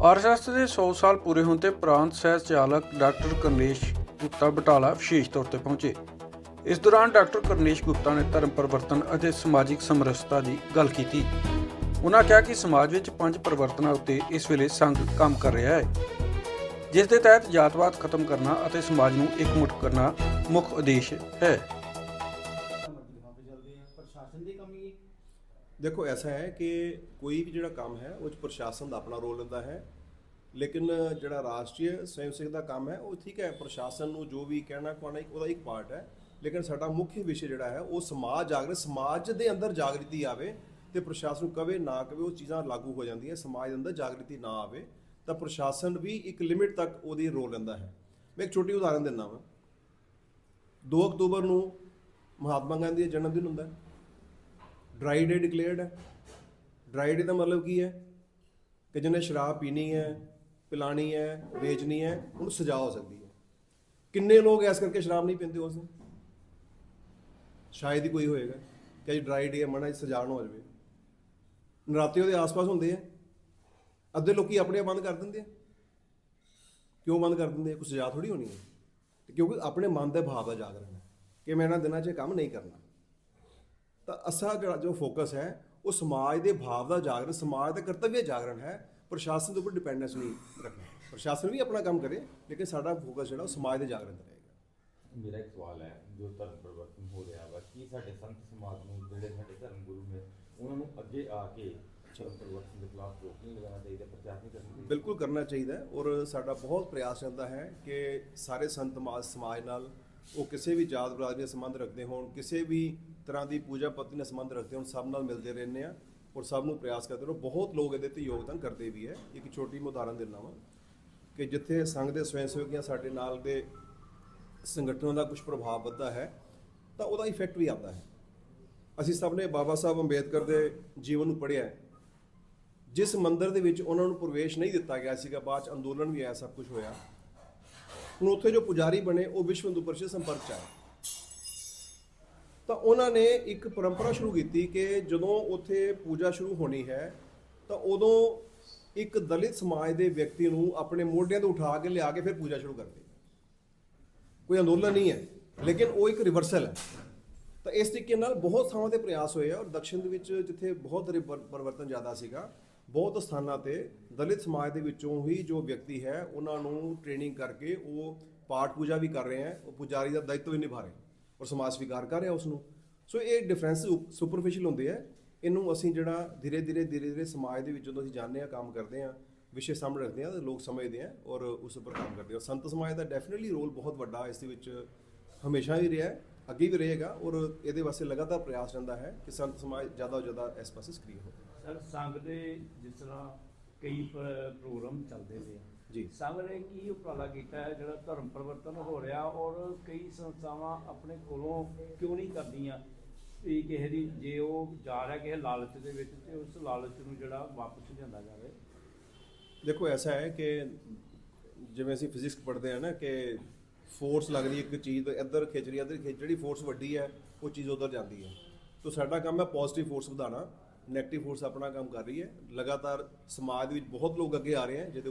RSS ਦੇ 100 ਸਾਲ ਪੂਰੇ ਹੋਣ ਤੇ ਪ੍ਰਾਂਤ ਸਹਿ ਚਾਲਕ ਡਾਕਟਰ ਕਰਨੇਸ਼ ਗੁਪਤਾ ਬਟਾਲਾ ਵਿਸ਼ੇਸ਼ ਤੌਰ ਤੇ ਪਹੁੰਚੇ। ਇਸ ਦੌਰਾਨ ਡਾਕਟਰ ਕਰਨੇਸ਼ ਗੁਪਤਾ ਨੇ ਧਰਮ ਪਰਿਵਰਤਨ ਅਤੇ ਸਮਾਜਿਕ ਸਮਰਸਤਾ ਦੀ ਗੱਲ ਕੀਤੀ। ਉਹਨਾਂ ਕਿਹਾ ਕਿ ਸਮਾਜ ਵਿੱਚ ਪੰਜ ਪਰਿਵਰਤਨਾਂ ਉੱਤੇ ਇਸ ਵੇਲੇ ਸੰਘ ਕੰਮ ਕਰ ਰਿਹਾ ਹੈ, ਜਿਸ ਦੇ ਤਹਿਤ ਜਾਤਵਾਦ ਖਤਮ ਕਰਨਾ ਅਤੇ ਸਮਾਜ ਨੂੰ ਇਕਮੁੱਠ ਕਰਨਾ ਮੁੱਖ ਉਦੇਸ਼ ਹੈ। ਦੇਖੋ, ਐਸਾ ਹੈ ਕਿ ਕੋਈ ਵੀ ਜਿਹੜਾ ਕੰਮ ਹੈ, ਉਹ ਚ ਪ੍ਰਸ਼ਾਸਨ ਦਾ ਆਪਣਾ ਰੋਲ ਹੁੰਦਾ ਹੈ। ਲੇਕਿਨ ਜਿਹੜਾ ਰਾਸ਼ਟਰੀ ਸਵੈਮ ਸੇਵਕ ਦਾ ਕੰਮ ਹੈ, ਉਹ ਠੀਕ ਹੈ, ਪ੍ਰਸ਼ਾਸਨ ਨੂੰ ਜੋ ਵੀ ਕਹਿਣਾ ਕੋਣਾ ਉਹਦਾ ਇੱਕ ਪਾਰਟ ਹੈ। ਲੇਕਿਨ ਸਾਡਾ ਮੁੱਖ ਵਿਸ਼ੇ ਜਿਹੜਾ ਹੈ, ਉਹ ਸਮਾਜ ਜਾਗਰਤ, ਸਮਾਜ ਦੇ ਅੰਦਰ ਜਾਗਰਤੀ ਆਵੇ ਤੇ ਪ੍ਰਸ਼ਾਸਨ ਨੂੰ ਕਵੇ, ਨਾ ਕਵੇ, ਉਹ ਚੀਜ਼ਾਂ ਲਾਗੂ ਹੋ ਜਾਂਦੀਆਂ, ਸਮਾਜ ਦੇ ਅੰਦਰ ਜਾਗਰਤੀ ਨਾ ਆਵੇ, ਤਾਂ ਪ੍ਰਸ਼ਾਸਨ ਵੀ ਇੱਕ ਲਿਮਿਟ ਤੱਕ ਉਹਦੀ ਰੋਲ ਲੈਂਦਾ ਹੈ। ਮੈਂ ਇੱਕ ਛੋਟੀ ਉਦਾਹਰਨ ਦਿੰਦਾ ਵਾਂ। 2 ਅਕਤੂਬਰ ਨੂੰ ਮਹਾਤਮਾ ਗਾਂਧੀ ਦਾ ਜਨਮ ਦਿਨ ਹੁੰਦਾ ਹੈ। ਡਰਾਈ ਡੇ ਡਿਕਲੇਅਰਡ ਹੈ। ਡਰਾਈ ਡੇ ਦਾ ਮਤਲਬ ਕੀ ਹੈ? ਕਿ ਜਿਹਨੇ ਸ਼ਰਾਬ ਪੀਣੀ ਹੈ ਪਿਲਾਣੀ ਹੈ, ਵੇਚਣੀ ਹੈ, ਉਹਨੂੰ ਸਜ਼ਾ ਹੋ ਸਕਦੀ ਹੈ। ਕਿੰਨੇ ਲੋਕ ਐਸ ਕਰਕੇ ਸ਼ਰਾਬ ਨਹੀਂ ਪੀਂਦੇ ਉਸ ਦਿਨ? ਸ਼ਾਇਦ ਹੀ ਕੋਈ ਹੋਏਗਾ ਕਿ ਅੱਜ ਡਰਾਈ ਡੇ ਹੈ ਮਨਾ ਸਜ਼ਾ ਨਾ ਹੋ ਜਾਵੇ। ਨਰਾਤੇ ਉਹਦੇ ਆਸ-ਪਾਸ ਹੁੰਦੇ ਆ। ਅੱਧੇ ਲੋਕੀ ਆਪਣੇ ਆਪ ਬੰਦ ਕਰ ਦਿੰਦੇ ਆ। ਕਿਉਂ ਬੰਦ ਕਰ ਦਿੰਦੇ ਆ? ਕੋਈ ਸਜ਼ਾ ਥੋੜੀ ਹੋਣੀ ਹੈ। ਤੇ ਕਿਉਂਕਿ ਆਪਣੇ ਮਨ ਦੇ ਭਾਵ ਦਾ ਜਾਗਰਣ ਹੈ ਕਿ ਮੈਂ ਇਹਨਾਂ ਦਿਨਾਂ 'ਚ ਇਹ ਕੰਮ ਨਹੀਂ ਕਰਨਾ। ਤਾਂ ਅਸਾ ਜਿਹੜਾ ਜੋ ਫੋਕਸ ਹੈ, ਉਹ ਸਮਾਜ ਦੇ ਭਾਵ ਦਾ ਜਾਗਰਣ, ਸਮਾਜ ਦਾ ਕਰਤੱਵਯ ਜਾਗਰਣ ਹੈ। ਪ੍ਰਸ਼ਾਸਨ ਦੇ ਉੱਪਰ ਡਿਪੈਂਡੈਂਸ ਨਹੀਂ ਰੱਖਣਾ। ਪ੍ਰਸ਼ਾਸਨ ਵੀ ਆਪਣਾ ਕੰਮ ਕਰੇ ਲੇਕਿਨ ਸਾਡਾ ਫੋਕਸ ਜਿਹੜਾ ਉਹ ਸਮਾਜ ਦੇ ਜਾਗਰਣ ਤੇ ਰਹੇਗਾ। ਮੇਰਾ ਇੱਕ ਸਵਾਲ ਹੈ ਜੋ ਧਰਮ ਪਰਿਵਰਤਨ ਹੋ ਰਿਹਾ ਵਾ ਕੀ ਸਾਡੇ ਸੰਤ ਸਮਾਜ ਨੂੰ ਜਿਹੜੇ ਸਾਡੇ ਧਰਮ ਗੁਰੂ ਨੇ ਉਹਨਾਂ ਨੂੰ ਅੱਗੇ ਆ ਕੇ ਪਰਿਵਰਤਨ ਦੇ ਖਿਲਾਫ ਰੋਕ ਨਹੀਂ ਲਗਾਉਣਾ ਚਾਹੀਦਾ ਪ੍ਰਚਾਰ ਨਹੀਂ ਕਰਨਾ ਚਾਹੀਦਾ? ਬਿਲਕੁਲ ਕਰਨਾ ਚਾਹੀਦਾ ਔਰ ਸਾਡਾ ਬਹੁਤ ਪ੍ਰਯਾਸ ਰਹਿੰਦਾ ਹੈ ਕਿ ਸਾਰੇ ਸੰਤ ਸਮਾਜ ਸਮਾਜ ਨਾਲ ਉਹ ਕਿਸੇ ਵੀ ਜਾਤ ਬਰਾਦਰੀ ਦਾ ਸੰਬੰਧ ਰੱਖਦੇ ਹੋਣ ਕਿਸੇ ਵੀ ਤਰ੍ਹਾਂ ਦੀ ਪੂਜਾ ਪੱਤੀ ਨਾਲ ਸੰਬੰਧ ਰੱਖਦੇ ਹੋਣ ਸਭ ਨਾਲ ਮਿਲਦੇ ਰਹਿੰਦੇ ਆ ਔਰ ਸਭ ਨੂੰ ਪ੍ਰਯਾਸ ਕਰਦੇ ਰਹੋ। ਬਹੁਤ ਲੋਕ ਇਹਦੇ ਤੇ ਯੋਗਦਾਨ ਕਰਦੇ ਵੀ ਹੈ। ਇੱਕ ਛੋਟੀ ਉਦਾਹਰਨ ਦਿੰਦਾ ਵਾਂ ਕਿ ਜਿੱਥੇ ਸੰਘ ਦੇ ਸਵੈਂ ਸੇਵਕੀਆਂ ਸਾਡੇ ਨਾਲ ਦੇ ਸੰਗਠਨਾਂ ਦਾ ਕੁਝ ਪ੍ਰਭਾਵ ਵੱਧਦਾ ਹੈ, ਤਾਂ ਉਹਦਾ ਇਫੈਕਟ ਵੀ ਆਉਂਦਾ ਹੈ। ਅਸੀਂ ਸਭ ਨੇ ਬਾਬਾ ਸਾਹਿਬ ਅੰਬੇਦਕਰ ਦੇ ਜੀਵਨ ਨੂੰ ਪੜ੍ਹਿਆ ਹੈ। ਜਿਸ ਮੰਦਰ ਦੇ ਵਿੱਚ ਉਹਨਾਂ ਨੂੰ ਪ੍ਰਵੇਸ਼ ਨਹੀਂ ਦਿੱਤਾ ਗਿਆ ਸੀਗਾ, ਬਾਅਦ ਚ ਅੰਦੋਲਨ ਵੀ ਆਇਆ, ਸਭ ਕੁਝ ਹੋਇਆ। ਹੁਣ ਉੱਥੇ ਜੋ ਪੁਜਾਰੀ ਬਣੇ, ਉਹ ਵਿਸ਼ਵ ਹਿੰਦੂ ਪਰਿਸ਼ਦ ਸੰਪਰਕ ਚ ਆਏ। ਤਾਂ ਉਹਨਾਂ ਨੇ ਇੱਕ ਪਰੰਪਰਾ ਸ਼ੁਰੂ ਕੀਤੀ ਕਿ ਜਦੋਂ ਉੱਥੇ ਪੂਜਾ ਸ਼ੁਰੂ ਹੋਣੀ ਹੈ, ਤਾਂ ਉਦੋਂ ਇੱਕ ਦਲਿਤ ਸਮਾਜ ਦੇ ਵਿਅਕਤੀ ਨੂੰ ਆਪਣੇ ਮੋਢਿਆਂ ਤੋਂ ਉਠਾ ਕੇ ਲਿਆ ਕੇ ਫਿਰ ਪੂਜਾ ਸ਼ੁਰੂ ਕਰਦੇ। ਕੋਈ ਅੰਦੋਲਨ ਨਹੀਂ ਹੈ, ਲੇਕਿਨ ਉਹ ਇੱਕ ਰਿਵਰਸਲ ਹੈ। ਤਾਂ ਇਸ ਤਰੀਕੇ ਨਾਲ ਬਹੁਤ ਥਾਵਾਂ ਤੇ ਪ੍ਰਯਾਸ ਹੋਏ ਆ ਔਰ ਦਕਸ਼ਿਣ ਦੇ ਵਿੱਚ ਜਿੱਥੇ ਬਹੁਤ ਪਰਿਵਰਤਨ ਜ਼ਿਆਦਾ ਸੀਗਾ, ਬਹੁਤ ਸਥਾਨਾਂ ਤੇ ਦਲਿਤ ਸਮਾਜ ਦੇ ਵਿੱਚੋਂ ਹੀ ਜੋ ਵਿਅਕਤੀ ਹੈ, ਉਹਨਾਂ ਨੂੰ ਟ੍ਰੇਨਿੰਗ ਕਰਕੇ ਉਹ ਪਾਠ ਪੂਜਾ ਵੀ ਕਰ ਰਹੇ ਹੈ, ਉਹ ਪੁਜਾਰੀ ਦਾ ਦਾਇਿਤਵ ਵੀ ਨਿਭਾ ਰਹੇ। ਔਰ ਸਮਾਜ ਸਵੀਕਾਰ ਕਰ ਰਿਹਾ ਉਸ ਨੂੰ ਸੋ ਇਹ ਡਿਫਰੈਂਸ ਸੁਪਰਫੀਸ਼ੀਅਲ ਹੁੰਦੇ ਆ। ਇਹਨੂੰ ਅਸੀਂ ਜਿਹੜਾ ਧੀਰੇ ਧੀਰੇ ਧੀਰੇ ਧੀਰੇ ਸਮਾਜ ਦੇ ਵਿੱਚ ਜਦੋਂ ਅਸੀਂ ਜਾਂਦੇ ਆ, ਕੰਮ ਕਰਦੇ ਆ, ਵਿਸ਼ੇ ਸਾਹਮਣੇ ਰੱਖਦੇ ਆ ਤਾਂ ਲੋਕ ਸਮਝਦੇ ਆ ਔਰ ਉਸ ਉੱਪਰ ਕੰਮ ਕਰਦੇ ਆ। ਸੰਤ ਸਮਾਜ ਦਾ ਡੈਫੀਨਿਟਲੀ ਰੋਲ ਬਹੁਤ ਵੱਡਾ ਇਸ ਦੇ ਵਿੱਚ ਹਮੇਸ਼ਾ ਹੀ ਰਿਹਾ, ਅੱਗੇ ਵੀ ਰਹੇਗਾ ਔਰ ਇਹਦੇ ਵਾਸਤੇ ਲਗਾਤਾਰ ਪ੍ਰਯਾਸ ਰਹਿੰਦਾ ਹੈ ਕਿ ਸੰਤ ਸਮਾਜ ਜ਼ਿਆਦਾ ਤੋਂ ਜ਼ਿਆਦਾ ਇਸ ਪਾਸੇ ਸਕਰੀਨ ਹੋਵੇ। ਸਰ ਸੰਘ ਦੇ ਜਿਸ ਤਰ੍ਹਾਂ ਕਈ ਪ੍ਰੋਗਰਾਮ ਚੱਲਦੇ ਪਏ ਆ। ਜੀ। ਨੇ ਕੀ ਉਪਰਾਲਾ ਕੀਤਾ ਹੈ? ਜਿਹੜਾ ਧਰਮ ਪਰਿਵਰਤਨ ਹੋ ਰਿਹਾ ਔਰ ਕਈ ਸੰਸਥਾਵਾਂ ਆਪਣੇ ਕੋਲੋਂ ਕਿਉਂ ਨਹੀਂ ਕਰਦੀਆਂ? ਵੀ ਕਿਸੇ ਦੀ ਜੇ ਉਹ ਜਾ ਰਿਹਾ ਕਿਸੇ ਲਾਲਚ ਦੇ ਵਿੱਚ ਤੇ ਉਸ ਲਾਲਚ ਨੂੰ ਜਿਹੜਾ ਵਾਪਸ ਲਿਆਂਦਾ ਜਾਵੇ। ਦੇਖੋ ਐਸਾ ਹੈ ਕਿ ਜਿਵੇਂ ਅਸੀਂ ਫਿਜ਼ਿਕਸ ਪੜ੍ਹਦੇ ਆ ਨਾ ਕਿ ਫੋਰਸ ਲੱਗਦੀ ਇੱਕ ਚੀਜ਼ ਇੱਧਰ ਖਿੱਚ ਰਹੀ ਇੱਧਰ ਖਿੱਚ ਜਿਹੜੀ ਫੋਰਸ ਵੱਡੀ ਹੈ ਉਹ ਚੀਜ਼ ਉਧਰ ਜਾਂਦੀ ਹੈ। ਤਾਂ ਸਾਡਾ ਕੰਮ ਹੈ ਪੋਜ਼ਿਟਿਵ ਫੋਰਸ ਵਧਾਉਣਾ ਨੈਗੇਟਿਵ ਫੋਰਸ ਆਪਣਾ ਕੰਮ ਕਰ ਰਹੀ ਹੈ। ਲਗਾਤਾਰ ਸਮਾਜ ਵਿੱਚ ਬਹੁਤ ਲੋਕ ਅੱਗੇ ਆ ਰਹੇ ਹਨ ਜਿਹਦੇ